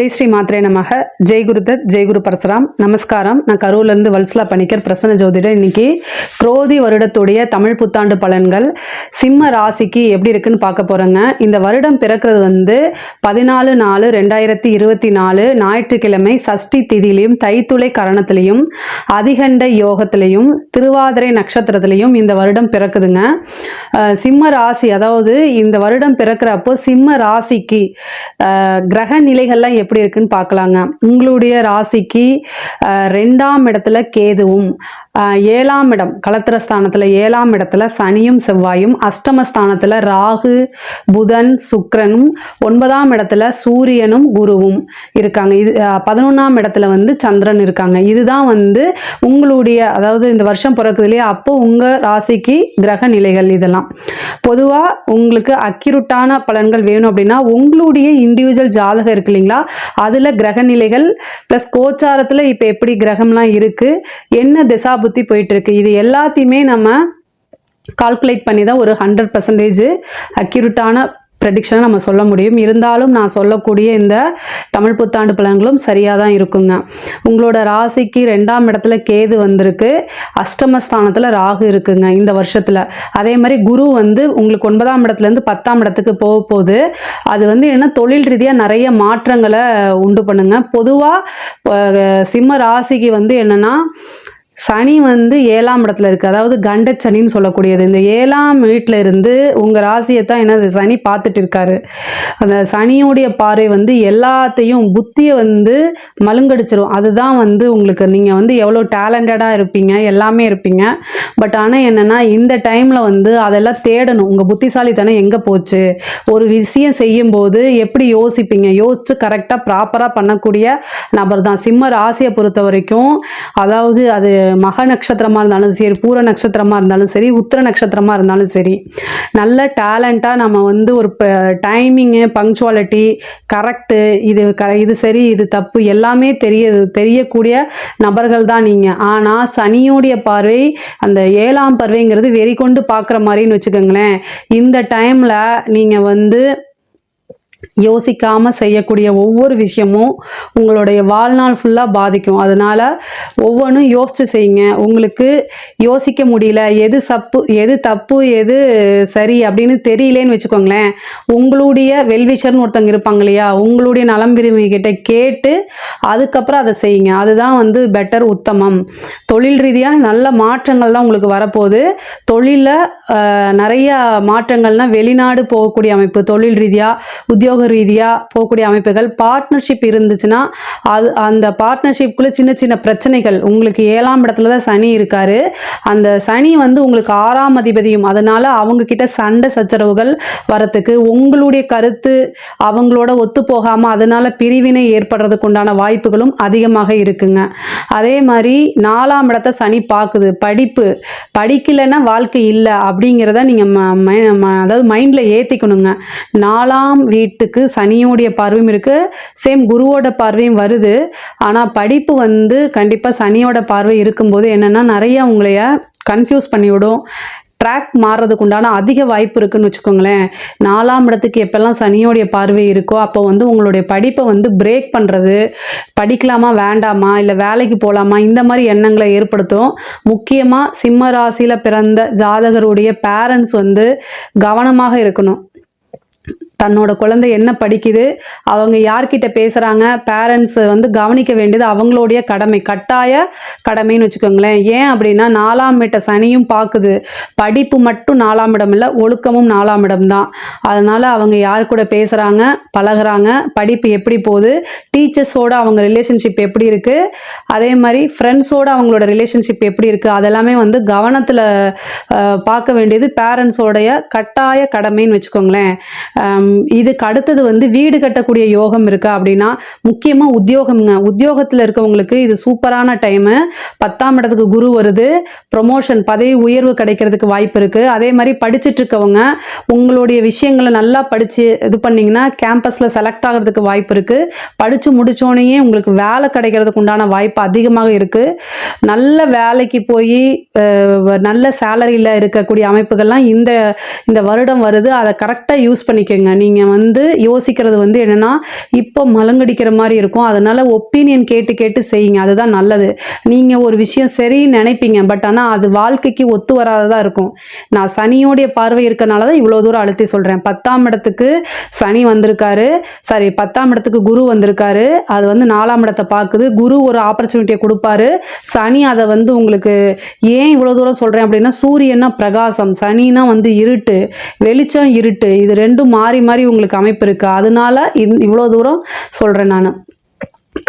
ஜெய் ஸ்ரீ மாத்ரே நமக. ஜெய் குருதத் ஜெய் குரு பரசுராம். நமஸ்காரம். நான் கரூர்லேருந்து வல்சலா பணிக்கர் பிரசன்ன ஜோதிடர். இன்னைக்கு குரோதி வருடத்துடைய தமிழ் புத்தாண்டு பலன்கள். சிம்ம ராசிக்கு எப்படி இருக்குன்னு பார்க்க போகிறோங்க இந்த வருடம் பிறக்கிறது வந்து பதினாலு நாலு ரெண்டாயிரத்தி இருபத்தி நாலு ஞாயிற்றுக்கிழமை சஷ்டி திதியிலையும் தைத்துளை கரணத்திலையும் அதிகண்ட யோகத்திலையும் திருவாதிரை நட்சத்திரத்திலையும் இந்த வருடம் பிறக்குதுங்க. சிம்ம ராசி அதாவது இந்த வருடம் பிறக்கிறப்போ சிம்ம ராசிக்கு கிரக நிலைகள்லாம் எப்படி இருக்குன்னு பார்க்கலாங்க. உங்களுடைய ராசிக்கு அஹ் ரெண்டாம் இடத்துல கேதுவும் ஏழாம் இடம் கலத்திரஸ்தானத்தில் ஏழாம் இடத்துல சனியும் செவ்வாயும் அஷ்டமஸ்தானத்தில் ராகு புதன் சுக்கரனும் ஒன்பதாம் இடத்துல சூரியனும் குருவும் இருக்காங்க. இது பதினொன்றாம் இடத்துல வந்து சந்திரன் இருக்காங்க. இதுதான் வந்து உங்களுடைய அதாவது இந்த வருஷம் பிறக்குது இல்லையா அப்போ உங்கள் ராசிக்கு கிரக நிலைகள் இதெல்லாம். பொதுவாக உங்களுக்கு அக்யூரட்டான பலன்கள் வேணும் அப்படின்னா உங்களுடைய இண்டிவிஜுவல் ஜாதகம் இருக்கு இல்லைங்களா? அதில் கிரக நிலைகள் ப்ளஸ் கோச்சாரத்தில் இப்போ எப்படி கிரகம்லாம் இருக்குது என்ன திசா புத்தி போயிட்டு இருக்கு இது எல்லாத்தையுமே நம்ம கால்குலேட் பண்ணி தான் ஒரு ஹண்ட்ரட் பர்சன்டேஜ் அக்யூரட்டான ப்ரெடிக்ஷனை நம்ம சொல்ல முடியும். இருந்தாலும் நான் சொல்லக்கூடிய இந்த தமிழ் புத்தாண்டு பலன்களும் சரியாக தான் இருக்குங்க. உங்களோட ராசிக்கு ரெண்டாம் இடத்துல கேது வந்திருக்கு. அஷ்டமஸ்தானத்தில் ராகு இருக்குங்க இந்த வருஷத்தில். அதே மாதிரி குரு வந்து உங்களுக்கு ஒன்பதாம் இடத்துலேருந்து பத்தாம் இடத்துக்கு போக போகுது. அது வந்து என்ன தொழில் ரீதியாக நிறைய மாற்றங்களை உண்டு பண்ணுங்க. பொதுவாக சிம்ம ராசிக்கு வந்து என்னென்னா சனி வந்து ஏழாம் இடத்துல இருக்குது அதாவது கண்டச்சனின்னு சொல்லக்கூடியது. இந்த ஏழாம் வீட்டில் இருந்து உங்கள் ராசியை தான் என்னது சனி பார்த்துட்டு இருக்காரு. அந்த சனியுடைய பார்வை வந்து எல்லாத்தையும் புத்தியை வந்து மழுங்கடிச்சிரும். அதுதான் வந்து உங்களுக்கு நீங்கள் வந்து எவ்வளோ டேலண்டடாக இருப்பீங்க எல்லாமே இருப்பீங்க. பட் ஆனால் என்னென்னா இந்த டைமில் வந்து அதெல்லாம் தேடணும். உங்கள் புத்திசாலித்தனம் எங்கே போச்சு? ஒரு விஷயம் செய்யும்போது எப்படி யோசிப்பீங்க? யோசித்து கரெக்டாக ப்ராப்பராக பண்ணக்கூடிய நபர் தான் சிம்ம ராசியை பொறுத்த வரைக்கும் அதாவது அது மக நட்சத்திரமாக இருந்தாலும் சரி பூர நட்சத்திரமாக இருந்தாலும் சரி உத்திர நட்சத்திரமாக இருந்தாலும் சரி நல்ல டேலண்ட்டாக நம்ம வந்து ஒரு டைமிங்கு பங்க்சுவாலிட்டி கரெக்டு இது க இது சரி இது தப்பு எல்லாமே தெரிய தெரியக்கூடிய நபர்கள் தான் நீங்கள் ஆனால் சனியோடைய பார்வை அந்த ஏழாம் பார்வைங்கிறது வெறி கொண்டு பார்க்குற மாதிரின்னு வச்சுக்கோங்களேன். இந்த டைமில் நீங்கள் வந்து யோசிக்காமல் செய்யக்கூடிய ஒவ்வொரு விஷயமும் உங்களுடைய வாழ்நாள் ஃபுல்லாக பாதிக்கும். அதனால் ஒவ்வொன்றும் யோசித்து செய்யுங்க. உங்களுக்கு யோசிக்க முடியல. எது சப்பு எது தப்பு எது சரி அப்படின்னு தெரியலேன்னு வச்சுக்கோங்களேன். உங்களுடைய வெல்விஷர்னு ஒருத்தவங்க இருப்பாங்க இல்லையா? உங்களுடைய நலம் விரும்பி கிட்ட கேட்டு அதுக்கப்புறம் அதை செய்யுங்க. அதுதான் வந்து பெட்டர் உத்தமம். தொழில் ரீதியாக நல்ல மாற்றங்கள் தான் உங்களுக்கு வரப்போகுது. தொழிலில் நிறைய மாற்றங்கள்னால் வெளிநாடு போகக்கூடிய அமைப்பு தொழில் ரீதியாக உத்தியோக ரீதியாக போகக்கூடிய அமைப்புகள் பார்ட்னர்ஷிப் இருந்துச்சுன்னா அது அந்த பார்ட்னர்ஷிப்குள்ளே சின்ன சின்ன பிரச்சனைகள் உங்களுக்கு ஏழாம் இடத்துல தான் சனி இருக்காரு. அந்த சனி வந்து உங்களுக்கு ஆறாம் அதிபதியும் அதனால் அவங்கக்கிட்ட சண்டை சச்சரவுகள் வரத்துக்கு உங்களுடைய கருத்து அவங்களோட ஒத்து போகாமல் அதனால் பிரிவினை ஏற்படுறதுக்கு உண்டான வாய்ப்புகளும் அதிகமாக இருக்குங்க. அதே மாதிரி நாலாம் இடத்த சனி பார்க்குது படிப்பு படிக்கலைன்னா வாழ்க்கை இல்லை அப்படிங்கிறத நீங்கள் அதாவது மைண்டில் ஏற்றிக்கணுங்க நாலாம் வீட் வீட்டுக்கு சனியோடைய பார்வையும் இருக்குது சேம் குருவோட பார்வையும் வருது. ஆனால் படிப்பு வந்து கண்டிப்பாக சனியோட பார்வை இருக்கும்போது என்னென்னா நிறைய உங்களைய கன்ஃபியூஸ் பண்ணிவிடும். ட்ராக் மாறுறதுக்கு உண்டான அதிக வாய்ப்பு இருக்குன்னு வச்சுக்கோங்களேன். நாலாம் இடத்துக்கு எப்பெல்லாம் சனியோடைய பார்வை இருக்கோ அப்போ வந்து உங்களுடைய படிப்பை வந்து பிரேக் பண்ணுறது படிக்கலாமா வேண்டாமா இல்லை வேலைக்கு போகலாமா இந்த மாதிரி எண்ணங்களை ஏற்படுத்தும். முக்கியமாக சிம்ம ராசியில் பிறந்த ஜாதகருடைய பேரண்ட்ஸ் வந்து கவனமாக இருக்கணும். தன்னோட குழந்தை என்ன படிக்குது? அவங்க யார்கிட்ட பேசுகிறாங்க பேரண்ட்ஸ் வந்து கவனிக்க வேண்டியது அவங்களுடைய கடமை. கட்டாய கடமைன்னு வச்சுக்கோங்களேன். ஏன் அப்படின்னா நாலாம் இட்ட சனியும் பார்க்குது படிப்பு மட்டும் நாலாம் இடம் இல்லை ஒழுக்கமும் நாலாம் இடம் தான். அதனால் அவங்க யார் கூட பேசுகிறாங்க பழகுறாங்க. படிப்பு எப்படி போகுது? டீச்சர்ஸோட அவங்க ரிலேஷன்ஷிப் எப்படி இருக்குது அதே மாதிரி ஃப்ரெண்ட்ஸோட அவங்களோட ரிலேஷன்ஷிப் எப்படி இருக்குது அதெல்லாமே வந்து கவனத்தில் பார்க்க வேண்டியது பேரண்ட்ஸோடைய கட்டாய கடமைன்னு வச்சுக்கோங்களேன். இதுக்கு அடுத்தது வந்து வீடு கட்டக்கூடிய யோகம் இருக்குது அப்படின்னா முக்கியமாக உத்தியோகம்ங்க. உத்தியோகத்தில் இருக்கவங்களுக்கு இது சூப்பரான டைமு பத்தாம் இடத்துக்கு குரு வருது. ப்ரொமோஷன் பதவி உயர்வு கிடைக்கிறதுக்கு வாய்ப்பு இருக்குது அதே மாதிரி படிச்சுட்டு இருக்கவங்க உங்களுடைய விஷயங்களை நல்லா படித்து இது பண்ணிங்கன்னா கேம்பஸில் செலக்ட் ஆகிறதுக்கு வாய்ப்பு இருக்குது படித்து முடித்தோடனேயே உங்களுக்கு வேலை கிடைக்கிறதுக்கு உண்டான வாய்ப்பு அதிகமாக இருக்குது நல்ல வேலைக்கு போய் நல்ல சேலரியில் இருக்கக்கூடிய அமைப்புகள்லாம் இந்த இந்த வருடம் வருது. அதை கரெக்டாக யூஸ் பண்ணிக்கோங்க. நீங்கள் வந்து யோசிக்கிறது வந்து என்னென்னா இப்போ மலங்கடிக்கிற மாதிரி இருக்கும். அதனால் ஒப்பீனியன் கேட்டு கேட்டு செய்யுங்க. அதுதான் நல்லது. நீங்கள் ஒரு விஷயம் சரின்னு நினைப்பீங்க. பட் ஆனால் அது வாழ்க்கைக்கு ஒத்து வராததாக இருக்கும். நான் சனியோடைய பார்வை இருக்கனால தான் இவ்வளோ தூரம் அழுத்தி சொல்கிறேன் பத்தாம் இடத்துக்கு சனி வந்திருக்காரு. சாரி பத்தாம் இடத்துக்கு குரு வந்திருக்காரு. அது வந்து நாலாம் இடத்தை பார்க்குது. குரு ஒரு ஆப்பர்ச்சுனிட்டியை கொடுப்பாரு. சனி அதை வந்து உங்களுக்கு ஏன் இவ்வளோ தூரம் சொல்கிறேன் அப்படின்னா சூரியன்னா பிரகாசம் சனினா வந்து இருட்டு வெளிச்சம் இருட்டு. இது ரெண்டும் மாறி மாதிரி உங்களுக்கு அமைப்பு இருக்குது அதனால இந் இவ்வளோ தூரம் சொல்கிறேன் நான்.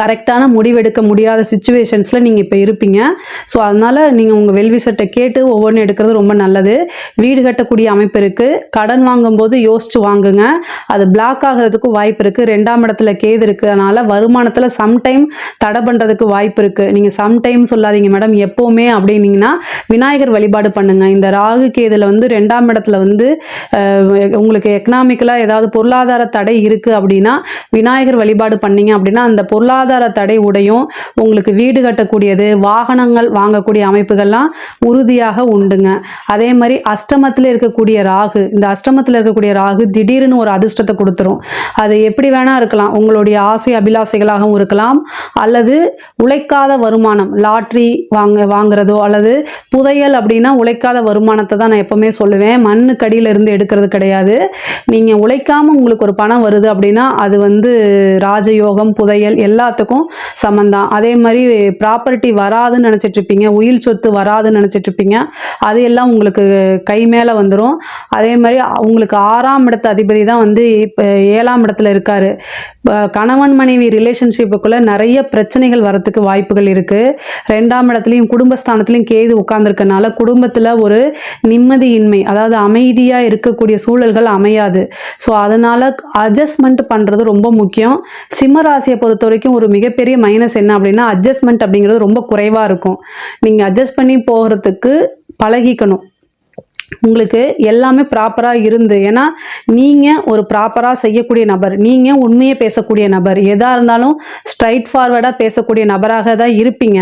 கரெக்டான முடிவெடுக்க முடியாத சுச்சுவேஷன்ஸில் நீங்கள் இப்போ இருப்பீங்க. ஸோ அதனால் நீங்கள் உங்கள் வெல்விசட்டை கேட்டு ஒவ்வொன்றும் எடுக்கிறது ரொம்ப நல்லது. வீடு கட்டக்கூடிய அமைப்பு இருக்குது கடன் வாங்கும்போது யோசிச்சு வாங்குங்க. அது பிளாக் ஆகிறதுக்கும் வாய்ப்பு இருக்குது ரெண்டாம் இடத்துல கேது இருக்குது அதனால் வருமானத்தில் சம்டைம் தடை பண்ணுறதுக்கு வாய்ப்பு இருக்குது நீங்கள் சம்டைம் சொல்லாதீங்க மேடம் எப்போவுமே அப்படின்னீங்கன்னா விநாயகர் வழிபாடு பண்ணுங்கள் இந்த ராகு கேதில் வந்து ரெண்டாம் இடத்துல வந்து உங்களுக்கு எக்கனாமிக்கலாக ஏதாவது பொருளாதார தடை இருக்குது அப்படின்னா விநாயகர் வழிபாடு பண்ணீங்க அப்படின்னா அந்த பொருளாதார தடை உடையும் உங்களுக்கு வீடு கட்டக்கூடியது வாகனங்கள் வாங்கக்கூடிய அமைப்புகள்லாம் உறுதியாக உண்டுங்க. அதே மாதிரி அஷ்டமத்தில் இருக்கக்கூடிய ராகு இந்த அஷ்டமத்தில் இருக்கக்கூடிய ராகு திடீர்னு ஒரு அதிர்ஷ்டத்தை கொடுத்துரும். அது எப்படி வேணா இருக்கலாம். உங்களுடைய ஆசை அபிலாசைகளாகவும் இருக்கலாம். அல்லது உழைக்காத வருமானம் லாட்ரி வாங்க வாங்குறதோ அல்லது புதையல் அப்படின்னா உழைக்காத வருமானத்தை தான் நான் எப்பவுமே சொல்லுவேன். மண்ணுக்கடியில இருந்து எடுக்கிறது கிடையாது. நீங்கள் உழைக்காமல் உங்களுக்கு ஒரு பணம் வருது அப்படின்னா அது வந்து ராஜயோகம் புதையல் எல்லாத்துக்கும் சமந்தான். அதே மாதிரி ப்ராப்பர்ட்டி வராதுன்னு நினச்சிட்டு இருப்பீங்க உயில் சொத்து வராதுன்னு நினச்சிட்டு இருப்பீங்க அது எல்லாம் உங்களுக்கு கை மேலே வந்துடும் அதே மாதிரி உங்களுக்கு ஆறாம் இடத்து அதிபதி தான் வந்து இப்போ ஏழாம் இடத்துல இருக்காரு. கணவன் மனைவி ரிலேஷன்ஷிப்புக்குள்ளே நிறைய பிரச்சனைகள் வரத்துக்கு வாய்ப்புகள் இருக்குது ரெண்டாம் இடத்துலையும் குடும்பஸ்தானத்துலையும் கேது உட்கார்ந்துருக்கனால குடும்பத்தில் ஒரு நிம்மதியின்மை அதாவது அமைதியாக இருக்கக்கூடிய சூழல்கள் அமையாது. ஸோ அதனால் அட்ஜஸ்ட்மெண்ட் பண்ணுறது ரொம்ப முக்கியம். சிம்ம ராசியை பொறுத்த வரைக்கும் ஒரு மிகப்பெரிய மைனஸ் என்ன அப்படின்னா அட்ஜஸ்ட்மெண்ட் அப்படிங்கிறது ரொம்ப குறைவாக இருக்கும். நீங்கள் அட்ஜஸ்ட் பண்ணி போகிறதுக்கு பழகிக்கணும். உங்களுக்கு எல்லாமே ப்ராப்பராக இருந்து ஏன்னா நீங்கள் ஒரு ப்ராப்பராக செய்யக்கூடிய நபர் நீங்கள் உண்மையை பேசக்கூடிய நபர் எதாக இருந்தாலும் ஸ்ட்ரைட் ஃபார்வர்டாக பேசக்கூடிய நபராக தான் இருப்பீங்க.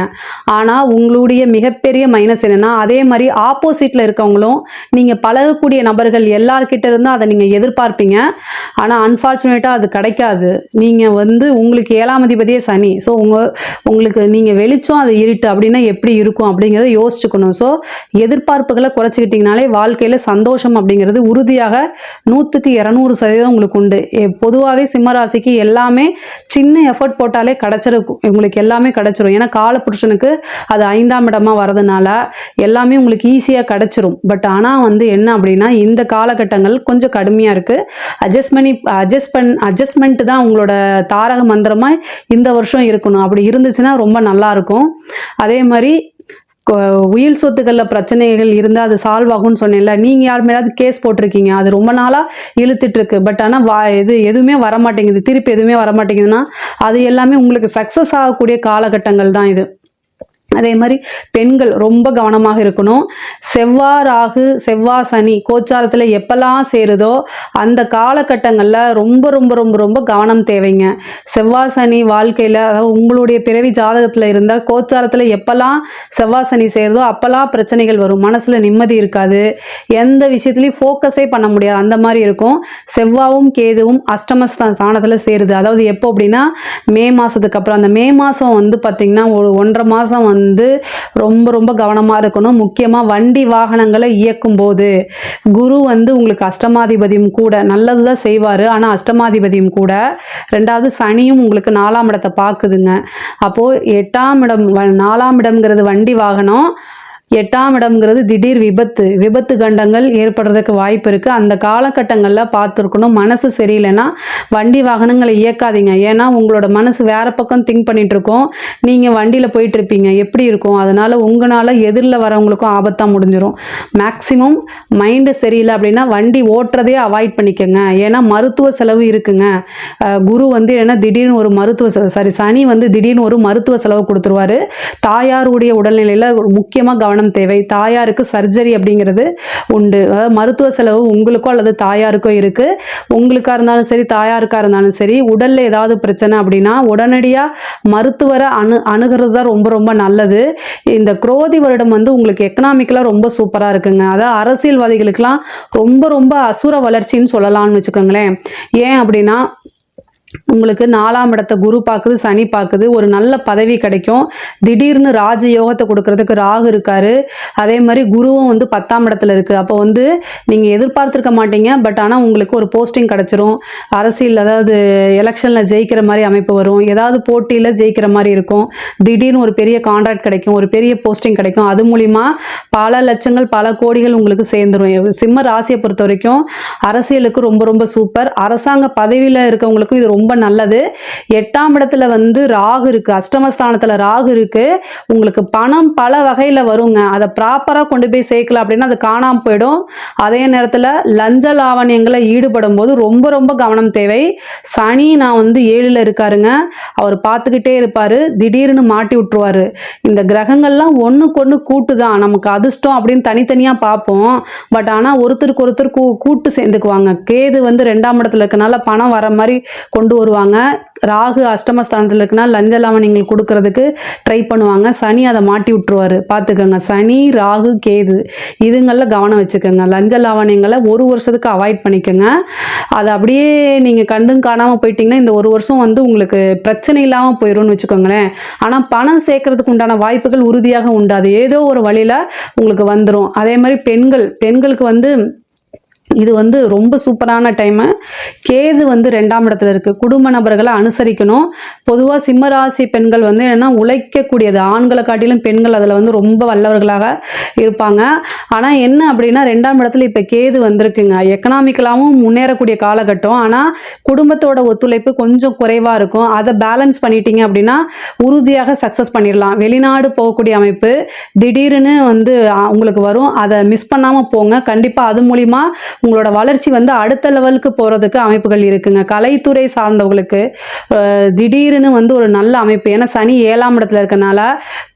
ஆனால் உங்களுடைய மிகப்பெரிய மைனஸ் என்னென்னா அதே மாதிரி ஆப்போசிட்டில் இருக்கவங்களும் நீங்கள் பழகக்கூடிய நபர்கள் எல்லார்கிட்ட இருந்தும் அதை நீங்கள் எதிர்பார்ப்பீங்க. ஆனால் அன்ஃபார்ச்சுனேட்டாக அது கிடைக்காது. நீங்கள் வந்து உங்களுக்கு ஏழாம் அதிபதியே சனி. ஸோ உங்கள் உங்களுக்கு நீங்கள் வெளிச்சம் அது இருட்டு அப்படின்னா எப்படி இருக்கும் அப்படிங்கிறத யோசிச்சுக்கணும். ஸோ எதிர்பார்ப்புகளை குறைச்சிக்கிட்டிங்கனாலே வாழ்க்கையில் சந்தோஷம் அப்படிங்கிறது உறுதியாக நூற்றுக்கு இரநூறு சதவீதம் உங்களுக்கு உண்டு. பொதுவாகவே சிம்மராசிக்கு எல்லாமே சின்ன எஃபர்ட் போட்டாலே கிடச்சிருக்கும். உங்களுக்கு எல்லாமே கிடச்சிரும். ஏன்னா காலப்புருஷனுக்கு அது ஐந்தாம் இடமா வரதுனால எல்லாமே உங்களுக்கு ஈஸியாக கிடச்சிரும். பட் ஆனால் வந்து என்ன அப்படின்னா இந்த காலகட்டங்கள் கொஞ்சம் கடுமையாக இருக்குது அட்ஜஸ்ட் பண்ணி அட்ஜஸ்ட் பண் அட்ஜஸ்ட்மெண்ட் தான் உங்களோட தாரக மந்திரமாக இந்த வருஷம் இருக்கணும். அப்படி இருந்துச்சுன்னா ரொம்ப நல்லா இருக்கும். அதே மாதிரி உயிர் உயில் சொத்துக்களில் பிரச்சனைகள் இருந்தால் அது சால்வ் ஆகும்னு சொன்னேன்ல. நீங்கள் யார் மேலாவது கேஸ் போட்டிருக்கீங்க. அது ரொம்ப நாளாக இழுத்துட்டு இருக்கு பட் ஆனால் வா இது எதுவுமே வர மாட்டேங்குது திருப்பி எதுவுமே வர மாட்டேங்குதுன்னா அது எல்லாமே உங்களுக்கு சக்ஸஸ் ஆகக்கூடிய காலகட்டங்கள் தான் இது. அதே மாதிரி பெண்கள் ரொம்ப கவனமாக இருக்கணும். செவ்வாய் ராகு செவ்வாய் சனி கோச்சாரத்தில் எப்பெல்லாம் சேருதோ அந்த காலகட்டங்களில் ரொம்ப ரொம்ப ரொம்ப ரொம்ப கவனம் தேவைங்க. செவ்வாய் சனி வாழ்க்கையில் அதாவது உங்களுடைய பிறவி ஜாதகத்தில் இருந்தால் கோச்சாரத்தில் எப்பெல்லாம் செவ்வாய் சனி சேருதோ அப்போல்லாம் பிரச்சனைகள் வரும். மனசில் நிம்மதி இருக்காது. எந்த விஷயத்துலையும் ஃபோக்கஸே பண்ண முடியாது. அந்த மாதிரி இருக்கும். செவ்வாவும் கேதுவும் அஷ்டம ஸ்தானத்தில் சேருது. அதாவது எப்போ அப்படின்னா மே மாதத்துக்கு அப்புறம். அந்த மே மாதம் வந்து பார்த்திங்கன்னா ஒரு ஒன்றரை மாதம் வந்து வந்து ரொம்ப ரொம்ப கவனமாக இருக்கணும். முக்கியமாக வண்டி வாகனங்களை இயக்கும் போது குரு வந்து உங்களுக்கு அஷ்டமாதிபதியும் கூட நல்லது தான் செய்வார். ஆனால் அஷ்டமாதிபதியும் கூட ரெண்டாவது சனியும் உங்களுக்கு நாலாம் இடத்தை பார்க்குதுங்க. அப்போது எட்டாம் இடம் நாலாம் இடம்ங்கிறது வண்டி வாகனம். எட்டாம் இடம்ங்கிறது திடீர் விபத்து. விபத்து கண்டங்கள் ஏற்படுறதுக்கு வாய்ப்பு இருக்குது அந்த காலகட்டங்களில் பார்த்துருக்கணும். மனசு சரியில்லைன்னா வண்டி வாகனங்களை இயக்காதீங்க. ஏன்னா உங்களோட மனசு வேற பக்கம் திங்க் பண்ணிகிட்ருக்கோம் இருக்கோம் நீங்கள் வண்டியில் போயிட்டுருப்பீங்க. எப்படி இருக்கும்? அதனால் உங்களால் எதிரில் வரவங்களுக்கும் ஆபத்தாக முடிஞ்சிடும் மேக்ஸிமம் மைண்டு சரியில்லை அப்படின்னா வண்டி ஓட்டுறதே அவாய்ட் பண்ணிக்கோங்க. ஏன்னா மருத்துவ செலவு இருக்குங்க. குரு வந்து ஏன்னா திடீர்னு ஒரு மருத்துவ செலவு சாரி சனி வந்து திடீர்னு ஒரு மருத்துவ செலவு கொடுத்துருவாரு. தாயாருடைய உடல்நிலையில் முக்கியமாக கவனம் கவனம் தேவை. தாயாருக்கு சர்ஜரி அப்படிங்கிறது உண்டு. அதாவது மருத்துவ செலவு உங்களுக்கோ அல்லது தாயாருக்கோ இருக்குது உங்களுக்காக இருந்தாலும் சரி தாயாருக்காக இருந்தாலும் சரி உடலில் ஏதாவது பிரச்சனை அப்படின்னா உடனடியாக மருத்துவரை அணு அணுகிறது தான் ரொம்ப ரொம்ப நல்லது. இந்த குரோதி வருடம் வந்து உங்களுக்கு எக்கனாமிக்கலாக ரொம்ப சூப்பராக இருக்குங்க. அதாவது அரசியல்வாதிகளுக்கெல்லாம் ரொம்ப ரொம்ப அசுர வளர்ச்சின்னு சொல்லலாம்னு வச்சுக்கோங்களேன். ஏன் அப்படின்னா உங்களுக்கு நாலாம் இடத்த குரு பார்க்குது சனி பார்க்குது ஒரு நல்ல பதவி கிடைக்கும். திடீர்னு ராஜ யோகத்தை கொடுக்கறதுக்கு ராகு இருக்காரு. அதே மாதிரி குருவும் வந்து பத்தாம் இடத்துல இருக்கு. அப்போ வந்து நீங்கள் எதிர்பார்த்துருக்க மாட்டீங்க. பட் ஆனால் உங்களுக்கு ஒரு போஸ்டிங் கிடைச்சிரும். அரசியல் அதாவது எலெக்ஷனில் ஜெயிக்கிற மாதிரி அமைப்பு வரும். ஏதாவது போட்டியில் ஜெயிக்கிற மாதிரி இருக்கும். திடீர்னு ஒரு பெரிய கான்ட்ராக்ட் கிடைக்கும். ஒரு பெரிய போஸ்டிங் கிடைக்கும். அது மூலிமா பல லட்சங்கள் பல கோடிகள் உங்களுக்கு சேர்ந்துரும். சிம்ம ராசியை பொறுத்த வரைக்கும் அரசியலுக்கு ரொம்ப ரொம்ப சூப்பர் அரசாங்க பதவியில் இருக்கவங்களுக்கும் இது ரொம்ப ரொம்ப நல்லது. எட்டாம் இடத்துல வந்து ராகு இருக்கு. அஷ்டமஸ்தானத்தில் ராகு இருக்கு. உங்களுக்கு பணம் பல வகையில் வருங்க. அதை ப்ராப்பராக கொண்டு போய் சேர்க்கல அப்படின்னா அது காணாமல் போயிடும். அதே நேரத்தில் லஞ்ச லாவணியங்களை ஈடுபடும் போது ரொம்ப ரொம்ப கவனம் தேவை. சனி நான் வந்து ஏழில் இருக்காருங்க. அவர் பார்த்துக்கிட்டே இருப்பார். திடீர்னு மாட்டி விட்டுருவாரு. இந்த கிரகங்கள்லாம் ஒன்றுக்கு ஒன்று கூட்டு தான் நமக்கு அதிர்ஷ்டம் அப்படின்னு தனித்தனியாக பார்ப்போம். பட் ஆனால் ஒருத்தருக்கு ஒருத்தர் கூ கூட்டு சேர்ந்துக்குவாங்க. கேது வந்து ரெண்டாம் இடத்துல இருக்கனால பணம் வர மாதிரி கொண்டு கொண்டு வருவாங்க. ராகு அஷ்டமஸ்தானத்தில் இருக்குன்னா லஞ்ச லாவணியங்கள் கொடுக்கறதுக்கு ட்ரை பண்ணுவாங்க. சனி அதை மாட்டி விட்டுருவார். பார்த்துக்கோங்க. சனி ராகு கேது இதுங்களில் கவனம் வச்சுக்கோங்க. லஞ்ச லாவணியங்களை ஒரு வருஷத்துக்கு அவாய்ட் பண்ணிக்கோங்க. அதை அப்படியே நீங்கள் கண்டும் காணாமல் போயிட்டீங்கன்னா இந்த ஒரு வருஷம் வந்து உங்களுக்கு பிரச்சனை இல்லாமல் போயிடும்னு வச்சுக்கோங்களேன். ஆனால் பணம் சேர்க்கறதுக்கு உண்டான வாய்ப்புகள் உறுதியாக உண்டாது. ஏதோ ஒரு வழியில் உங்களுக்கு வந்துடும் அதே மாதிரி பெண்கள் பெண்களுக்கு வந்து இது வந்து ரொம்ப சூப்பரான டைமு கேது வந்து ரெண்டாம் இடத்துல இருக்குது குடும்ப நபர்களை அனுசரிக்கணும். பொதுவாக சிம்மராசி பெண்கள் வந்து என்னென்னா உழைக்கக்கூடியது. ஆண்களை காட்டிலும் பெண்கள் அதில் வந்து ரொம்ப வல்லவர்களாக இருப்பாங்க. ஆனால் என்ன அப்படின்னா ரெண்டாம் இடத்துல இப்போ கேது வந்திருக்குங்க. எக்கனாமிக்கலாகவும் முன்னேறக்கூடிய காலகட்டம். ஆனால் குடும்பத்தோட ஒத்துழைப்பு கொஞ்சம் குறைவாக இருக்கும். அதை பேலன்ஸ் பண்ணிட்டீங்க அப்படின்னா உறுதியாக சக்ஸஸ் பண்ணிடலாம். வெளிநாடு போகக்கூடிய அமைப்பு திடீர்னு வந்து உங்களுக்கு வரும். அதை மிஸ் பண்ணாமல் போங்க. கண்டிப்பாக அது மூலிமா உங்களோட வளர்ச்சி வந்து அடுத்த லெவலுக்கு போகிறதுக்கு அமைப்புகள் இருக்குங்க. கலைத்துறை சார்ந்தவங்களுக்கு திடீர்னு வந்து ஒரு நல்ல அமைப்பு. ஏன்னா சனி ஏழாம் இடத்துல இருக்கனால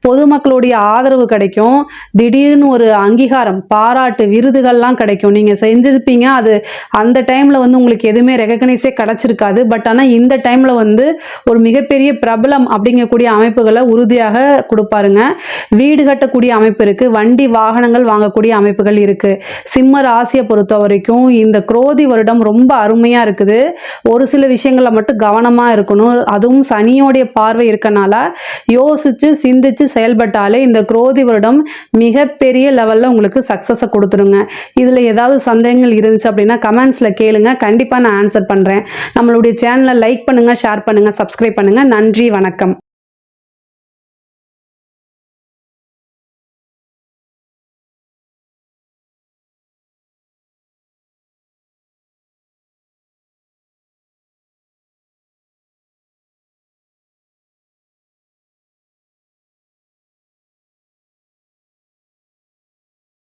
பொதுமக்களுடைய ஆதரவு கிடைக்கும். திடீர்னு ஒரு அங்கீகாரம் பாராட்டு விருதுகள்லாம் கிடைக்கும். நீங்கள் செஞ்சிருப்பீங்க அது அந்த டைமில் வந்து உங்களுக்கு எதுவுமே ரெகக்னைஸே கிடச்சிருக்காது. பட் ஆனால் இந்த டைமில் வந்து ஒரு மிகப்பெரிய பிரபலம் அப்படிங்கக்கூடிய அமைப்புகளை உறுதியாக கொடுப்பாருங்க. வீடு கட்டக்கூடிய அமைப்பு இருக்குது வண்டி வாகனங்கள் வாங்கக்கூடிய அமைப்புகள் இருக்குது சிம்ம ராசியை பொறுத்தவரை வரைக்கும் இந்த குரோதி வருடம் ரொம்ப அருமையாக இருக்குது. ஒரு சில விஷயங்களில் மட்டும் கவனமாக இருக்கணும். அதுவும் சனியோடைய பார்வை இருக்கனால யோசித்து சிந்திச்சு செயல்பட்டாலே இந்த குரோதி வருடம் மிகப்பெரிய லெவலில் உங்களுக்கு சக்ஸஸை கொடுத்துருங்க. இதில் ஏதாவது சந்தேகங்கள் இருந்துச்சு அப்படின்னா கமெண்ட்ஸில் கேளுங்க. கண்டிப்பாக நான் ஆன்சர் பண்ணுறேன் நம்மளுடைய சேனலை லைக் பண்ணுங்கள் ஷேர் பண்ணுங்கள் சப்ஸ்கிரைப் பண்ணுங்கள் நன்றி வணக்கம்.